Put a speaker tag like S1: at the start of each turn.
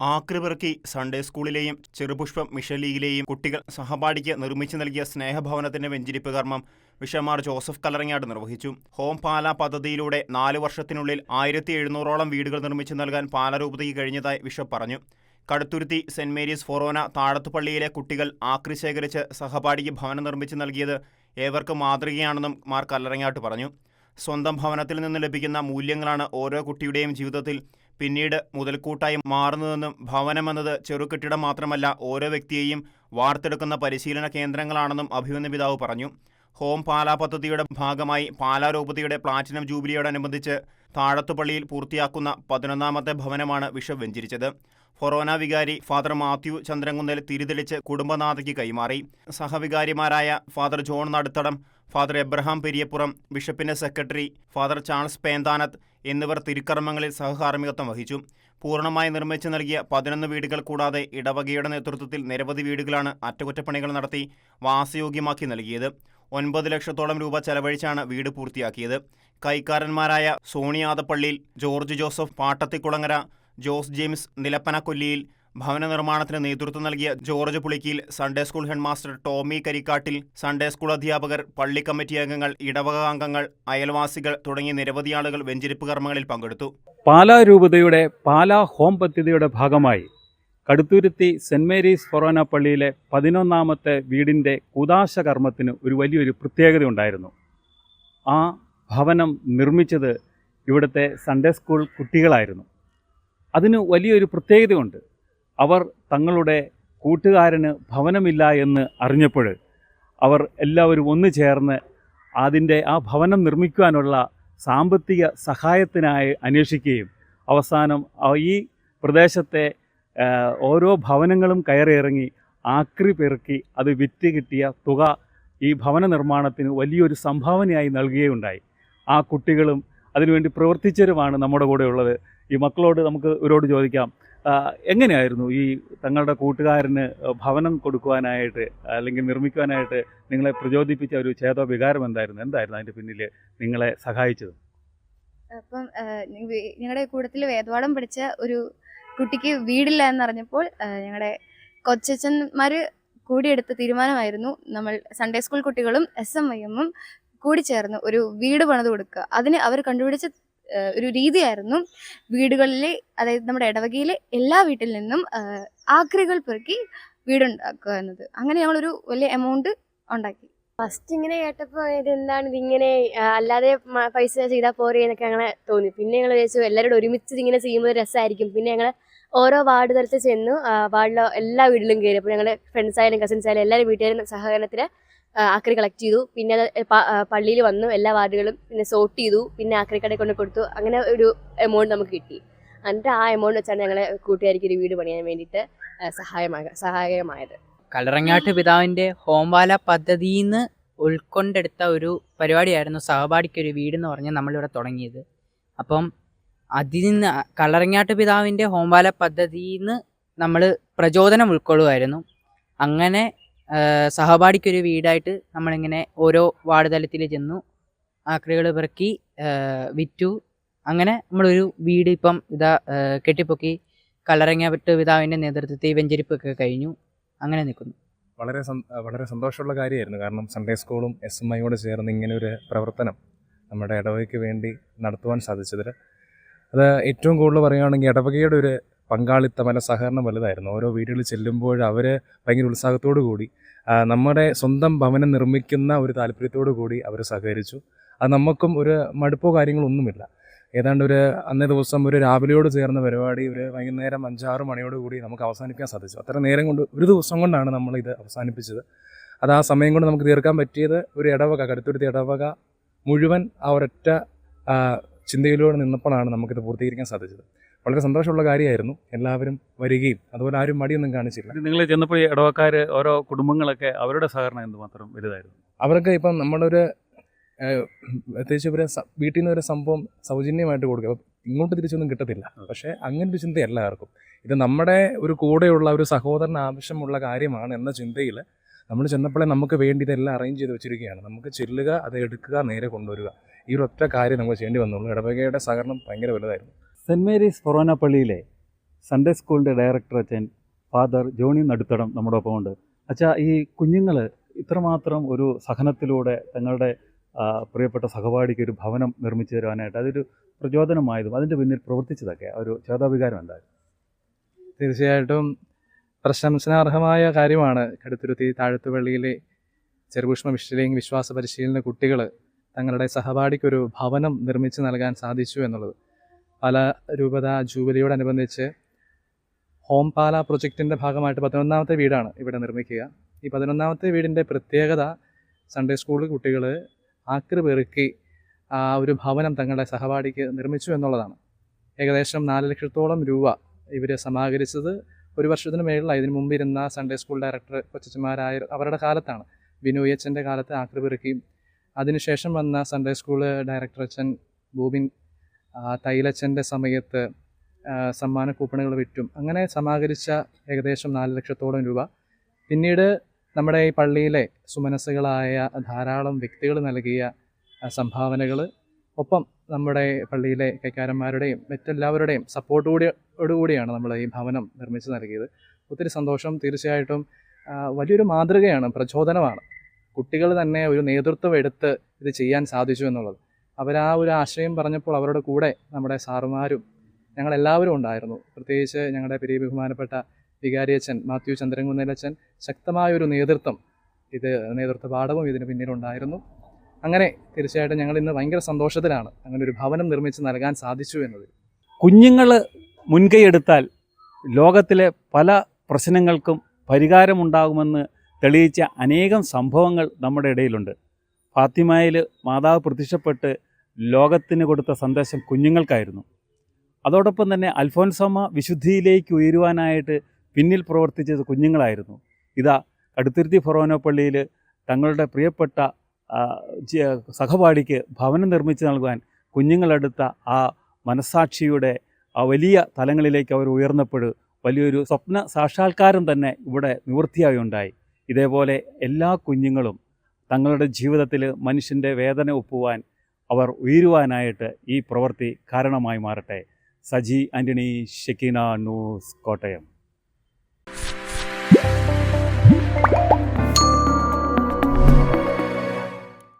S1: ആക്രിപിറക്കി Sunday സ്കൂളിലെയും Cherupushpam mission ലീഗിലെയും കുട്ടികൾ സഹപാഠിക്ക് നിർമ്മിച്ചു നൽകിയ സ്നേഹഭവനത്തിന്റെ വെഞ്ചിരിപ്പ് കർമ്മം വിഷമാർ ജോസഫ് കലറങ്ങാട് നിർവഹിച്ചു. ഹോം പാല പദ്ധതിയിലൂടെ നാല് വർഷത്തിനുള്ളിൽ ആയിരത്തി എഴുന്നൂറോളം വീടുകൾ നിർമ്മിച്ചു നൽകാൻ പാലരൂപതയ്ക്ക് കഴിഞ്ഞതായി വിഷപ്പ് പറഞ്ഞു. കടുത്തുരുത്തി സെന്റ് മേരീസ് ഫൊറോന താഴത്തുപള്ളിയിലെ കുട്ടികൾ ആക്രി ശേഖരിച്ച് സഹപാഠിക്ക് ഭവനം നിർമ്മിച്ചു നൽകിയത് ഏവർക്കും മാതൃകയാണെന്നും മാർ കല്ലറങ്ങാട്ട് പറഞ്ഞു. സ്വന്തം ഭവനത്തിൽ നിന്ന് ലഭിക്കുന്ന മൂല്യങ്ങളാണ് ഓരോ കുട്ടിയുടെയും ജീവിതത്തിൽ പിന്നീട് മുതൽക്കൂട്ടായി മാറുന്നതെന്നും ഭവനമെന്നത് ചെറുകെട്ടിടം മാത്രമല്ല ഓരോ വ്യക്തിയെയും വാർത്തെടുക്കുന്ന പരിശീലന കേന്ദ്രങ്ങളാണെന്നും അഭിമന്യ പിതാവ് പറഞ്ഞു. ഹോം പാലാ പദ്ധതിയുടെ ഭാഗമായി പാലാ രൂപതയുടെ പ്ലാറ്റിനം ജൂബിലിയോടനുബന്ധിച്ച് താഴത്തുപള്ളിയിൽ പൂർത്തിയാക്കുന്ന പതിനൊന്നാമത്തെ ഭവനമാണ് ബിഷപ്പ് വെഞ്ചരിച്ചത് ഫൊറോന വികാരി ഫാദർ മാത്യു ചന്ദ്രങ്കുന്നൽ തിരിതെളിച്ച് കുടുംബനാഥയ്ക്ക് കൈമാറി. സഹവികാരിമാരായ father John Naduthadam father Abraham Periyappuram ബിഷപ്പിന്റെ സെക്രട്ടറി ഫാദർ ചാൾസ് പേന്താനത്ത് എന്നിവർ തിരുക്കർമ്മങ്ങളിൽ സഹകാർമ്മികത്വം വഹിച്ചു. പൂർണമായി നിർമ്മിച്ചു നൽകിയ പതിനൊന്ന് വീടുകൾ കൂടാതെ ഇടവകയുടെ നേതൃത്വത്തിൽ നിരവധി വീടുകളാണ് അറ്റകുറ്റപ്പണികൾ നടത്തി വാസയോഗ്യമാക്കി നൽകിയത്. ഒൻപത് ലക്ഷത്തോളം രൂപ ചെലവഴിച്ചാണ് വീട് പൂർത്തിയാക്കിയത്. കൈക്കാരന്മാരായ സോണിയാദപ്പള്ളിയിൽ George Joseph Pattathikulangara Jose James നിലപ്പനക്കൊല്ലിയിൽ ഭവന നിർമ്മാണത്തിന് നേതൃത്വം നൽകിയ George Pulikkiyil Sunday school headmaster Tommy Karikkattil Sunday school അധ്യാപകർ പള്ളി കമ്മിറ്റി അംഗങ്ങൾ ഇടവക അംഗങ്ങൾ അയൽവാസികൾ തുടങ്ങിയ നിരവധി ആളുകൾ വെഞ്ചരിപ്പ് കർമ്മങ്ങളിൽ പങ്കെടുത്തു.
S2: പാലാ രൂപതയുടെ പാലാ ഹോം പദ്ധതിയുടെ ഭാഗമായി കടുത്തുരുത്തി സെന്റ് മേരീസ് ഫൊറോന പള്ളിയിലെ പതിനൊന്നാമത്തെ വീടിന്റെ കുദാശ കർമ്മത്തിന് ഒരു വലിയൊരു പ്രത്യേകത ഉണ്ടായിരുന്നു. ആ ഭവനം നിർമ്മിച്ചത് ഇവിടുത്തെ സൺഡേ സ്കൂൾ കുട്ടികളായിരുന്നു. അതിന് വലിയൊരു പ്രത്യേകതയുണ്ട്. അവർ തങ്ങളുടെ കൂട്ടുകാരന് ഭവനമില്ല എന്ന് അറിഞ്ഞപ്പോൾ അവർ എല്ലാവരും ഒന്നു ചേർന്ന് അതിന്റെ ആ ഭവനം നിർമ്മിക്കുവാനുള്ള സാമ്പത്തിക സഹായത്തിനായി അന്വേഷിക്കുകയും അവസാനം ഈ പ്രദേശത്തെ ഓരോ ഭവനങ്ങളും കയറിയിറങ്ങി ആക്രി പെറുക്കി അത് വിറ്റ് കിട്ടിയ തുക ഈ ഭവന നിർമ്മാണത്തിന് വലിയൊരു സംഭാവനയായി നൽകുകയുണ്ടായി. ആ കുട്ടികളും അതിനുവേണ്ടി പ്രവർത്തിച്ചവരുമാണ് നമ്മുടെ കൂടെ ഉള്ളത് ഈ മക്കളോട് നമുക്ക് ഇവരോട് ചോദിക്കാം എങ്ങനെയായിരുന്നു ഈ തങ്ങളുടെ കൂട്ടുകാരന് ഭവനം കൊടുക്കുവാനായിട്ട് അല്ലെങ്കിൽ നിർമ്മിക്കുവാനായിട്ട് നിങ്ങളെ പ്രചോദിപ്പിച്ച ഒരു ചേതോ വികാരം എന്തായിരുന്നു? എന്തായിരുന്നു അതിന്റെ പിന്നിൽ നിങ്ങളെ സഹായിച്ചത്?
S3: അപ്പം ഞങ്ങളുടെ കൂട്ടത്തിൽ വേദപാഠം പഠിച്ച ഒരു കുട്ടിക്ക് വീടില്ല എന്നറിഞ്ഞപ്പോൾ ഞങ്ങളുടെ കൊച്ചച്ഛന്മാർ കൂടിയെടുത്ത തീരുമാനമായിരുന്നു നമ്മൾ സൺഡേ സ്കൂൾ കുട്ടികളും എസ് എം ഐ എമ്മും കൂടി ചേർന്ന് ഒരു വീട് പണിത് കൊടുക്കുക. അതിന് അവർ കണ്ടുപിടിച്ച ഒരു രീതിയായിരുന്നു വീടുകളിലെ അതായത് നമ്മുടെ ഇടവകയിലെ എല്ലാ വീട്ടിൽ നിന്നും ആക്രികൾ പെറുക്കി വീടുണ്ടാക്കുക എന്നത്. അങ്ങനെ ഞങ്ങളൊരു വലിയ എമൗണ്ട് ഉണ്ടാക്കി.
S4: ഫസ്റ്റ് ഇങ്ങനെ കേട്ടപ്പോൾ ഇത് എന്താണ് ഇതിങ്ങനെ അല്ലാതെ പൈസ ചെയ്താൽ പോരെ എന്നൊക്കെ അങ്ങനെ തോന്നി. പിന്നെ ഞങ്ങൾ വിചാരിച്ചു എല്ലാവരോടും ഒരുമിച്ച് ഇങ്ങനെ ചെയ്യുമ്പോൾ രസമായിരിക്കും പിന്നെ ഞങ്ങൾ ഓരോ വാർഡ് തലത്തിൽ ചെന്നു വാർഡിലോ എല്ലാ വീട്ടിലും കയറി അപ്പോൾ ഞങ്ങളുടെ ഫ്രണ്ട്സ് ആയാലും കസിൻസ് ആയാലും എല്ലാവരും വീട്ടുകാരും സഹകരണത്തിന് ആ, ആക്രി കളക്ട് ചെയ്തു. പിന്നെ പള്ളിയിൽ വന്നു. എല്ലാ വാർഡുകളും പിന്നെ സോർട്ട് ചെയ്തു. പിന്നെ ആക്രി കടയിൽ കൊണ്ട് കൊടുത്തു. അങ്ങനെ ഒരു എമൗണ്ട് നമുക്ക് കിട്ടി. എന്നിട്ട് ആ എമൗണ്ട് വെച്ചാണ് ഞങ്ങളെ കൂട്ടുകാരിക്ക് ഒരു വീട് പണിയാൻ വേണ്ടിയിട്ട് സഹായമാക സഹായകമായത്
S5: കലറങ്ങാട്ട് പിതാവിന്റെ ഹോംവാല പദ്ധതിയിൽ നിന്ന് ഉൾക്കൊണ്ടെടുത്ത ഒരു പരിപാടിയായിരുന്നു സഹപാഠിക്കൊരു വീട് എന്ന് പറഞ്ഞ് നമ്മളിവിടെ തുടങ്ങിയത്. അപ്പം അതിൽ നിന്ന് കളറങ്ങാട്ട് പിതാവിന്റെ ഹോംവാല പദ്ധതിയിൽ നിന്ന് നമ്മൾ പ്രചോദനം ഉൾക്കൊള്ളുമായിരുന്നു. അങ്ങനെ സഹപാഠിക്കൊരു വീടായിട്ട് നമ്മളിങ്ങനെ ഓരോ വാർഡ് തലത്തിൽ ചെന്നു ആക്രികൾ പെറുക്കി വിറ്റു. അങ്ങനെ നമ്മളൊരു വീട് ഇപ്പം ഇതാ കെട്ടിപ്പൊക്കി വിട്ട് പിതാവിന്റെ നേതൃത്വത്തിൽ വെഞ്ചരിപ്പൊക്കെ കഴിഞ്ഞു. അങ്ങനെ നിൽക്കുന്നു.
S6: വളരെ വളരെ സന്തോഷമുള്ള കാര്യമായിരുന്നു. കാരണം സൺഡേ സ്കൂളും എസ് എം ഐയോട് ചേർന്ന് ഇങ്ങനെ ഒരു പ്രവർത്തനം നമ്മുടെ ഇടവകയ്ക്ക് വേണ്ടി നടത്തുവാൻ സാധിച്ചതിൽ. അത് ഏറ്റവും കൂടുതൽ പറയുകയാണെങ്കിൽ ഇടവകയുടെ ഒരു പങ്കാളിത്തം അല്ല സഹകരണം വലുതായിരുന്നു. ഓരോ വീടുകളിൽ ചെല്ലുമ്പോൾ അവർ ഭയങ്കര ഉത്സാഹത്തോടു കൂടി നമ്മുടെ സ്വന്തം ഭവനം നിർമ്മിക്കുന്ന ഒരു താല്പര്യത്തോടു കൂടി അവർ സഹകരിച്ചു. അത് നമുക്കും ഒരു മടുപ്പോ കാര്യങ്ങളൊന്നുമില്ല ഏതാണ്ട് ഒരു അന്നേ ദിവസം ഒരു രാവിലെയോട് ചേർന്ന പരിപാടി ഒരു വൈകുന്നേരം അഞ്ചാറ് മണിയോട് കൂടി നമുക്ക് അവസാനിപ്പിക്കാൻ സാധിച്ചു. അത്ര നേരം കൊണ്ട് ഒരു ദിവസം കൊണ്ടാണ് നമ്മൾ ഇത് അവസാനിപ്പിച്ചത്. അത് ആ സമയം കൊണ്ട് നമുക്ക് തീർക്കാൻ പറ്റിയത് ഒരു ഇടവക കടുത്തുരുത്തി ഇടവക മുഴുവൻ ആ ഒരൊറ്റ ചിന്തയിലൂടെ നിന്നപ്പോഴാണ് നമുക്കിത് പൂർത്തീകരിക്കാൻ സാധിച്ചത്. വളരെ സന്തോഷമുള്ള കാര്യമായിരുന്നു. എല്ലാവരും വരികയും അതുപോലെ ആരും മടിയൊന്നും കാണിച്ചില്ല.
S2: നിങ്ങൾ ചെന്നപ്പോൾ ഈ ഇടവക്കാർ ഓരോ കുടുംബങ്ങളൊക്കെ അവരുടെ സഹകരണം എന്തുമാത്രം വലുതായിരുന്നു?
S6: അവർക്ക് ഇപ്പം നമ്മളൊരു ഒരു പ്രത്യേകിച്ച് ഇവരെ വീട്ടിൽ നിന്ന് ഒരു സംഭവം സൗജന്യമായിട്ട് കൊടുക്കുക. അപ്പം ഇങ്ങോട്ട് തിരിച്ചൊന്നും കിട്ടത്തില്ല. പക്ഷേ അങ്ങനെ ഒരു ചിന്ത എല്ലാവർക്കും. ഇത് നമ്മുടെ ഒരു കൂടെയുള്ള ഒരു സഹോദരന് ആവശ്യമുള്ള കാര്യമാണ് എന്ന ചിന്തയിൽ നമ്മൾ ചെന്നപ്പോഴേ നമുക്ക് വേണ്ടി ഇതെല്ലാം അറേഞ്ച് ചെയ്ത് വെച്ചിരിക്കുകയാണ്. നമുക്ക് ചെല്ലുക അത് എടുക്കുക നേരെ കൊണ്ടുവരിക. ഈ ഒരു ഒറ്റ കാര്യം നമുക്ക് ചെയ്യേണ്ടി വന്നുള്ളൂ. ഇടവകയുടെ സഹകരണം ഭയങ്കര വലുതായിരുന്നു.
S2: സെന്റ് മേരീസ് ഫൊറോന പള്ളിയിലെ സൺഡേ സ്കൂളിന്റെ ഡയറക്ടർ അച്ഛൻ ഫാദർ ജോണി നടുത്തടം നമ്മുടെ ഒപ്പമുണ്ട് അച്ഛാ ഈ കുഞ്ഞുങ്ങൾ ഇത്രമാത്രം ഒരു സഹനത്തിലൂടെ തങ്ങളുടെ പ്രിയപ്പെട്ട സഹപാഠിക്ക് ഒരു ഭവനം നിർമ്മിച്ചു തരുവാനായിട്ട് അതൊരു പ്രചോദനമായതും അതിന്റെ പിന്നിൽ പ്രവർത്തിച്ചതൊക്കെ ഒരു ചേതാവികാരം എന്തായാലും?
S7: തീർച്ചയായിട്ടും പ്രശംസനാർഹമായ കാര്യമാണ് കടുത്തുരുത്തി താഴത്തുപള്ളിയിലെ ചെറുപുഷ്പ വിശ്വലിംഗ് വിശ്വാസ പരിശീലന കുട്ടികൾ തങ്ങളുടെ സഹപാഠിക്കൊരു ഭവനം നിർമ്മിച്ച് നൽകാൻ സാധിച്ചു എന്നുള്ളത്. പല രൂപത ജൂബിലിയോടനുബന്ധിച്ച് ഹോം പാല പ്രൊജക്റ്റിന്റെ ഭാഗമായിട്ട് പതിനൊന്നാമത്തെ വീടാണ് ഇവിടെ നിർമ്മിക്കുക. ഈ പതിനൊന്നാമത്തെ വീടിന്റെ പ്രത്യേകത സൺഡേ സ്കൂൾ കുട്ടികൾ ആക്രി പെറുക്കി ആ ഒരു ഭവനം തങ്ങളുടെ സഹപാഠിക്ക് നിർമ്മിച്ചു എന്നുള്ളതാണ്. ഏകദേശം നാല് ലക്ഷത്തോളം രൂപ ഇവർ സമാഹരിച്ചത് ഒരു വർഷത്തിന് മേളിലായി. ഇതിന് മുമ്പ് ഇരുന്ന സൺഡേ സ്കൂൾ ഡയറക്ടർ കൊച്ചന്മാരായ അവരുടെ കാലത്താണ്. വിനു അച്ഛന്റെ കാലത്ത് ആക്രി പെറുക്കിയും അതിനുശേഷം വന്ന സൺഡേ സ്കൂൾ ഡയറക്ടർ അച്ഛൻ ബോബിൻ ആ, തൈലച്ഛന്റെ സമയത്ത് സമ്മാന കൂപ്പണുകൾ വിറ്റും. അങ്ങനെ സമാഹരിച്ച ഏകദേശം നാല് ലക്ഷത്തോളം രൂപ. പിന്നീട് നമ്മുടെ ഈ പള്ളിയിലെ സുമനസ്സുകളായ ധാരാളം വ്യക്തികൾ നൽകിയ സംഭാവനകൾ. ഒപ്പം നമ്മുടെ പള്ളിയിലെ കൈക്കാരന്മാരുടെയും മറ്റെല്ലാവരുടെയും സപ്പോർട്ട് കൂടി കൂടിയാണ് നമ്മൾ ഈ ഭവനം നിർമ്മിച്ച് നൽകിയത്. ഒത്തിരി സന്തോഷം. തീർച്ചയായിട്ടും വലിയൊരു മാതൃകയാണ് പ്രചോദനമാണ്. കുട്ടികൾ തന്നെ ഒരു നേതൃത്വം എടുത്ത് ഇത് ചെയ്യാൻ സാധിച്ചു എന്നുള്ളത്. അവർ ആ ഒരു ആശയം പറഞ്ഞപ്പോൾ അവരുടെ കൂടെ നമ്മുടെ സാറുമാരും ഞങ്ങളെല്ലാവരും ഉണ്ടായിരുന്നു. പ്രത്യേകിച്ച് ഞങ്ങളുടെ പെരിയ ബഹുമാനപ്പെട്ട വികാരിയച്ഛൻ മാത്യു ചന്ദ്രൻകുന്നേലച്ഛൻ ശക്തമായൊരു നേതൃത്വം ഇത് നേതൃത്വ പാഠവും ഇതിന് പിന്നിലുണ്ടായിരുന്നു. അങ്ങനെ തീർച്ചയായിട്ടും ഞങ്ങൾ ഇന്ന് ഭയങ്കര സന്തോഷത്തിലാണ് അങ്ങനെ ഒരു ഭവനം നിർമ്മിച്ച് നൽകാൻ സാധിച്ചു എന്നത്
S2: കുഞ്ഞുങ്ങൾ മുൻകൈയെടുത്താൽ ലോകത്തിലെ പല പ്രശ്നങ്ങൾക്കും പരിഹാരമുണ്ടാകുമെന്ന് തെളിയിച്ച അനേകം സംഭവങ്ങൾ നമ്മുടെ ഇടയിലുണ്ട്. ഫാത്തിമയിൽ മാതാവ് പ്രത്യക്ഷപ്പെട്ട് ലോകത്തിന് കൊടുത്ത സന്ദേശം കുഞ്ഞുങ്ങൾക്കായിരുന്നു. അതോടൊപ്പം തന്നെ അൽഫോൻസമ്മ വിശുദ്ധിയിലേക്ക് ഉയരുവാനായിട്ട് പിന്നിൽ പ്രവർത്തിച്ചത് കുഞ്ഞുങ്ങളായിരുന്നു. ഇതാ കടുത്തിരുത്തി ഫൊറോന പള്ളിയിൽ തങ്ങളുടെ പ്രിയപ്പെട്ട സഹപാഠിക്ക് ഭവനം നിർമ്മിച്ച് നൽകുവാൻ കുഞ്ഞുങ്ങളെടുത്ത ആ മനസാക്ഷിയുടെ ആ വലിയ തലങ്ങളിലേക്ക് അവർ ഉയർന്നപ്പോൾ വലിയൊരു സ്വപ്ന സാക്ഷാത്കാരം തന്നെ ഇവിടെ നിവൃത്തിയായി ഉണ്ടായി ഇതേപോലെ എല്ലാ കുഞ്ഞുങ്ങളും തങ്ങളുടെ ജീവിതത്തിൽ മനുഷ്യന്റെ വേദന ഒപ്പുവാൻ അവർ ഉയരുവാനായിട്ട് ഈ പ്രവൃത്തി കാരണമായി മാറട്ടെ. Saji Antony Shekinah news Kottayam.